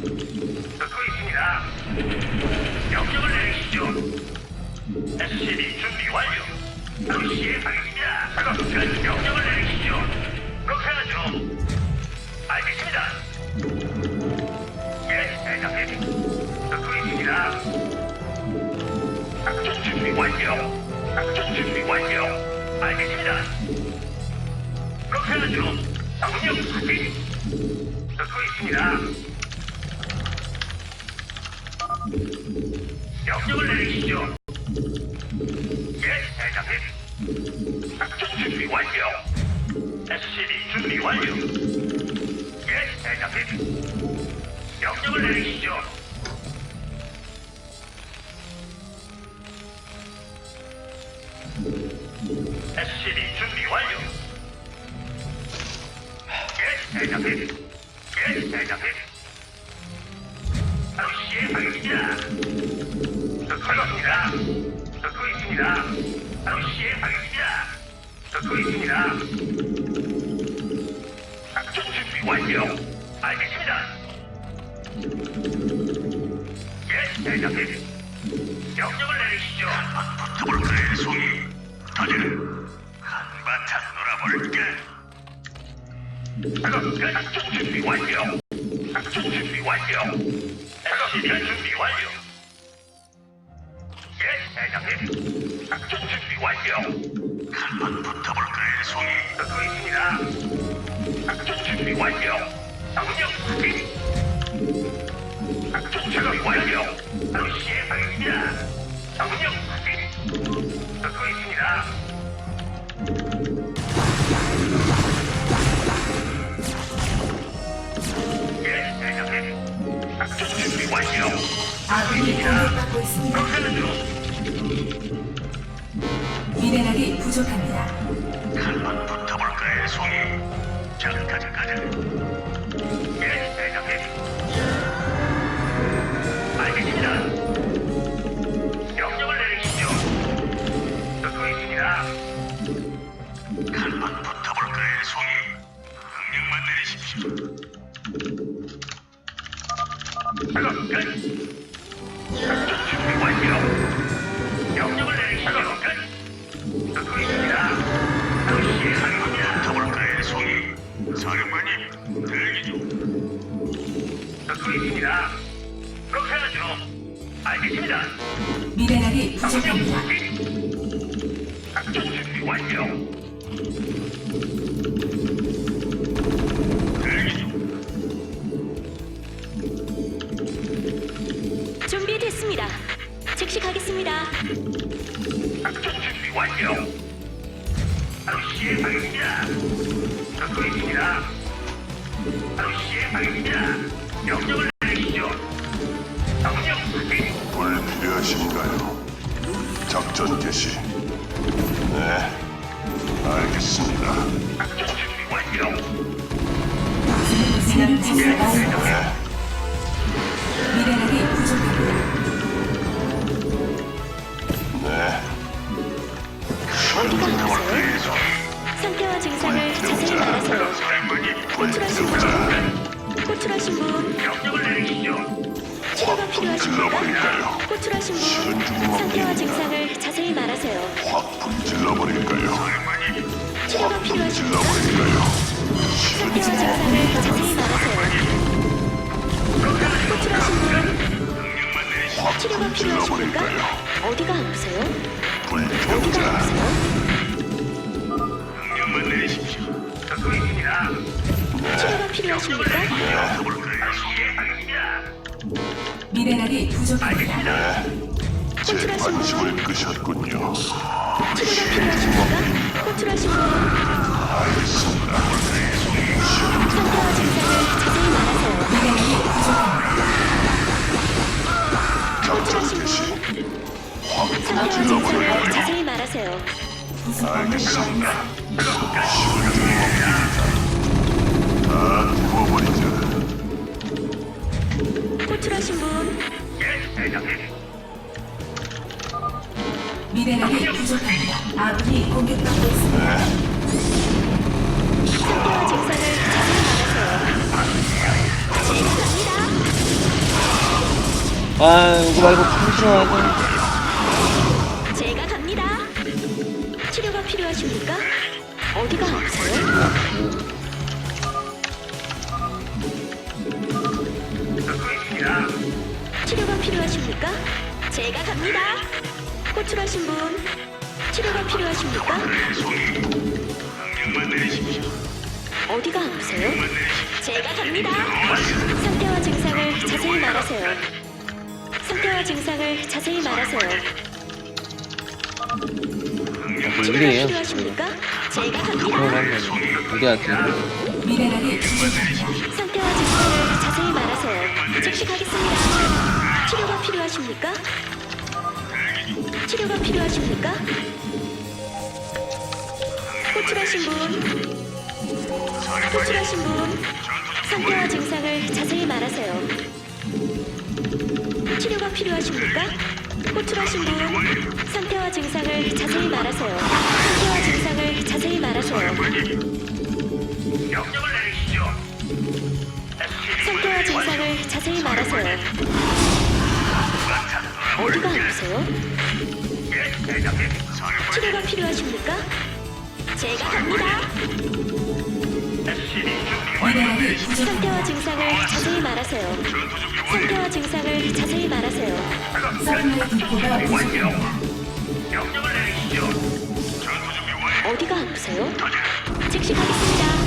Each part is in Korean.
듣고 있습니다. 명령을 내리시죠. SCB 준비 완료. 바로 시행하겠습니다. 작업 끝. 명령을 내리시죠. 그렇게 하죠. 알겠습니다. 예, 대장님. 듣고 있습니다. 작전 준비 완료. 작전 준비 완료. 알겠습니다. 그렇게 하죠. 명령 확인. 듣고 있습니다. 명령을 내리시죠. 예, 대장님. 작전 준비 완료. SCB 준비 완료. 예, 대장님. 명령을 내리시죠. 듣고 있습니다. 작전 준비 완료. 알겠습니다. 예, 대장님. 명령을 내리시죠. 붙어볼까요, 송이? 다들 한바탕 끝. 작전 준비 완료. 작전 준비 완료. SCB 준비 완료. 예, 대장님. 작전 준비 완료. 한번 붙어볼까요, 송이? 듣고 있습니다. 작전 준비 완료. 명령 확인. 작전 준비 완료. 바로 시행하겠습니다. 명령 확인. 듣고 있습니다. 예, 대장님. 작전 준비 완료. 아군이 공격받고 있습니다. 부족합니다. 한번 붙어볼까요, 송이? 자, 가자, 가자. 듣고 있습니다. 바로 시행하겠습니다. 붙어볼까요, 송이? 사령관님, 대기 중. 듣고 있습니다. 그렇게 하죠. 알겠습니다. 미네랄이 명령 부족합니다. 확인. 작전 준비 완료. 대기 중. 준비됐습니다. 즉시 가겠습니다. 작전 준비 완료. 바로 시행하겠습니다. 듣고 있습니다. 바로 시행하겠습니다. 명령을 내리시죠. 명령 확인. 불필요하신가요? 작전 개시. 네, 알겠습니다. 작전 준비 완료. 생산자가 호출하신 분, 명령을 내리시죠. 치료가 필요하십니까? 호출하신 분, 상태와 증상을 자세히 말하세요. 확 불질러버릴까요? 사령관님, 치료가 필요하십니까? 불질러버릴까요? 상태와 증상을 자세히 말하세요. 호출하신 분, 명령만 내리시죠. 치료가 필요하십니까? 불질러버릴까요? 어디가 아프세요? 어디가 불태우자. 아프세요? 명령만 내리십시오. 치료가 필요하십니까? 부족합니다. 제 관심을 끄셨군요. 치료가 필요하십니까? 호출하신 분, 알겠습니다. 상태와 증상을 자세히 말하세요. 작전 개시. 확 상태와 증상을 불질러버릴까요? 자세히 말하세요. 알겠습니다. 다 태워버리자. 호출하신 분. 미네랄이 부족합니다. 아군이 공격받고 있습니다. 자세히 말하세요. 갑니다. 아 이거 말고 풍신하고 제가 갑니다. 치료가 필요하십니까? 어디가 아프세요? 치료가 필요하십니까? 제가 갑니다. 호출하신 분 치료가 필요하십니까? 내리십시오. 어디가 아프세요? 제가 갑니다. 상태와 증상을 자세히 말하세요. 상태와 증상을 자세히 말하세요. 치료가 필요하십니까? 제가 갑니다. 그러면 유리하지 미네랄이 부족합니다. 상태와 증상을 자세히 말하세요. 즉시 가겠습니다. 치료가 필요하십니까? 치료가 필요하십니까? 호출하신 분, 호출하신 분, 상태와 증상을 자세히 말하세요. 치료가 필요하십니까? 호출하신 분, 상태와 증상을 자세히 말하세요. 상태와 증상을 자세히 말하세요. 상태와 증상을 자세히 말하세요. 어디가 아프세요? 치료가 필요하십니까? 제가 갑니다. 미네랄이 상태와 부족합니다. 증상을 자세히 말하세요. 상태와 증상을 자세히 말하세요. 서플라이 디포가 부족합니다. 어디가 아프세요? 즉시 가겠습니다.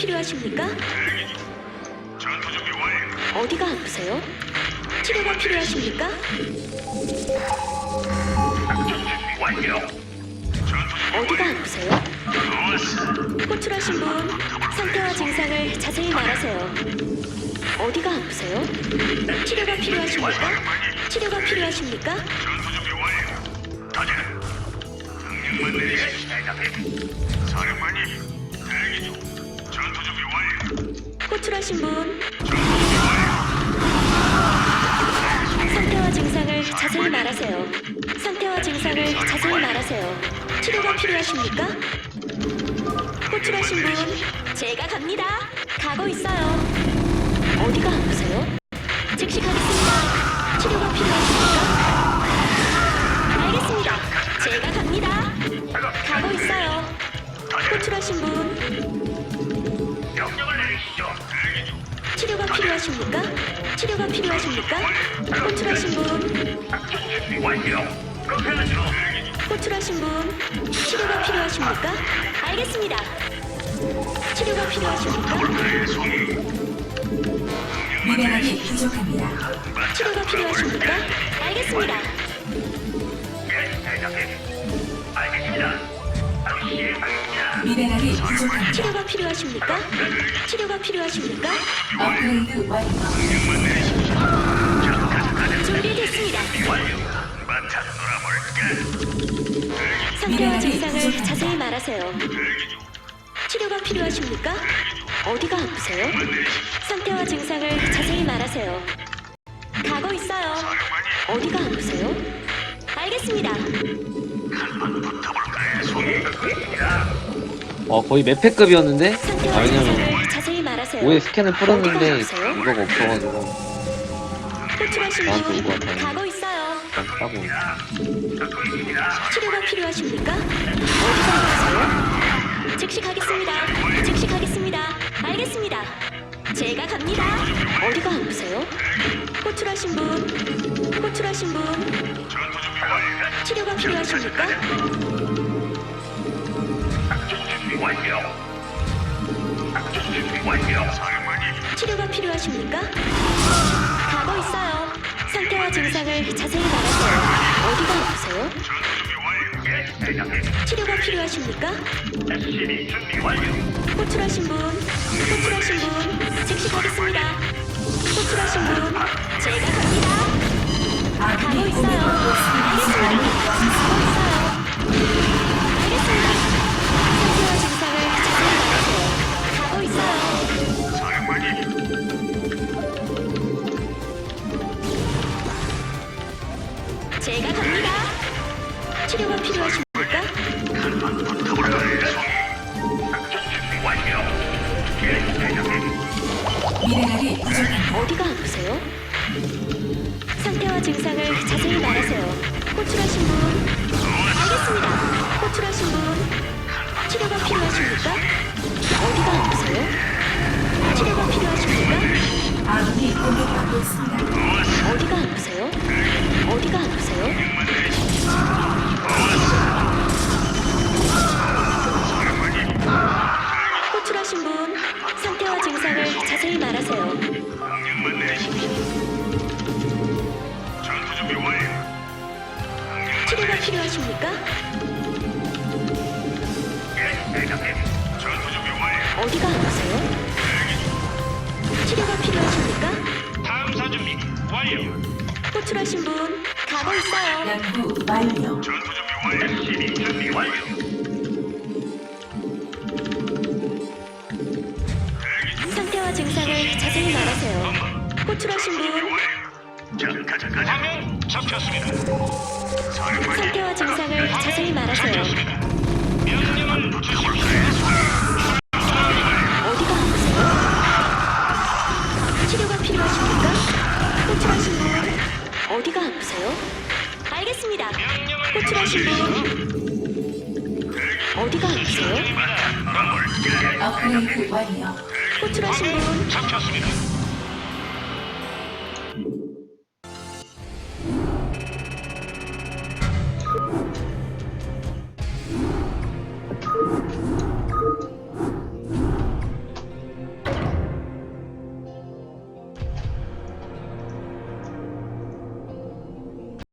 필요하십니까? 전투 준비 완료. 어디가 아프세요? 치료가 필요하십니까? 완료. 어디가 아프세요? 호출하신 분, 상태와 증상을 자세히 말하세요. 어디가 아프세요? 치료가 필요하십니까? 치료가 필요하십니까? 전투 준비 완료. 가자. 명령만. 대장님. 사령관님. 대기 중. 호출하신 분, 상태와 증상을 자세히 말하세요. 상태와 증상을 자세히 말하세요. 치료가 필요하십니까? 호출하신 분, 제가 갑니다. 가고 있어요. 어디가 아프세요? 즉시 가겠습니다. 치료가 필요하십니까? 알겠습니다. 제가 갑니다. 가고 있어요. 호출하신 분, 명령을 내리시죠. 대기 중. 치료가 필요하십니까? 치료가 필요하십니까? 호출하신 분, 작전 준비 완료. 그렇게 하죠. 호출하신 분, 치료가 필요하십니까? 알겠습니다. 치료가 필요하십니까? 미네랄이 부족합니다. 치료가 필요하십니까? 알겠습니다. 예, 대장님. 알겠습니다. 미네랄이 부족합니다. 치료가 필요하십니까? 치료가 필요하십니까? 업그레이드 완료. 준비됐습니다. 상태와 증상을 자세히 말하세요. 치료가 필요하십니까? 어디가 아프세요? 상태와 증상을 자세히 말하세요. 가고 있어요. 어디가 아프세요? 알겠습니다. 어 거의 메페급이었는데 아 왜냐면 증상을 자세히 말하세요. 오해 스캔을 풀었는데? 이거가 없어가지고 호출하신 나한테 분 오고. 가고 있어요. 그냥 따고 치료가 필요하십니까? 어디가 아프세요? 즉시 가겠습니다. 즉시 가겠습니다. 알겠습니다. 제가 갑니다. 어디가 아프세요? 호출하신 분, 호출하신 분, 치료가 필요하십니까? 완료. 완료. 치료가 필요하십니까? 가고 있어요. 상태와 증상을 자세히 말하세요. 어디가 아프세요? 치료가 필요하십니까? SCB 준비 완료. 호출하신 분, 호출하신 분, 즉시 가겠습니다. 호출하신 분, 제가 갑니다. 미네랄이 부족합니다. 어디가 아프세요? 상태와 증상을 자세히 말하세요. 호출하신 분? 알겠습니다. 호출하신 분? 치료가 필요하십니까? 어디가 아프세요? 치료가 필요하십니까? 아군이 공격받고 있습니다. 어디가 아프세요? 어디가 아프세요? 치료가 필요하십니까? 탐사 준비 완료. 호출하신 분 가고 있어요. 연구 완료. 전투 준비 완료. SCB 준비 완료. 상태와 증상을 자세히 말하세요. 호출하신 분 자, 가자, 가자. 화면 잡혔습니다. 상태와 증상을 자세히 말하세요. 잡혔습니다. 명령을 주십시오. 어디가 아프세요? 알겠습니다. 호출하신 분 어디가 아프세요? 업그레이드 완료. 호출하신 분 잡혔습니다.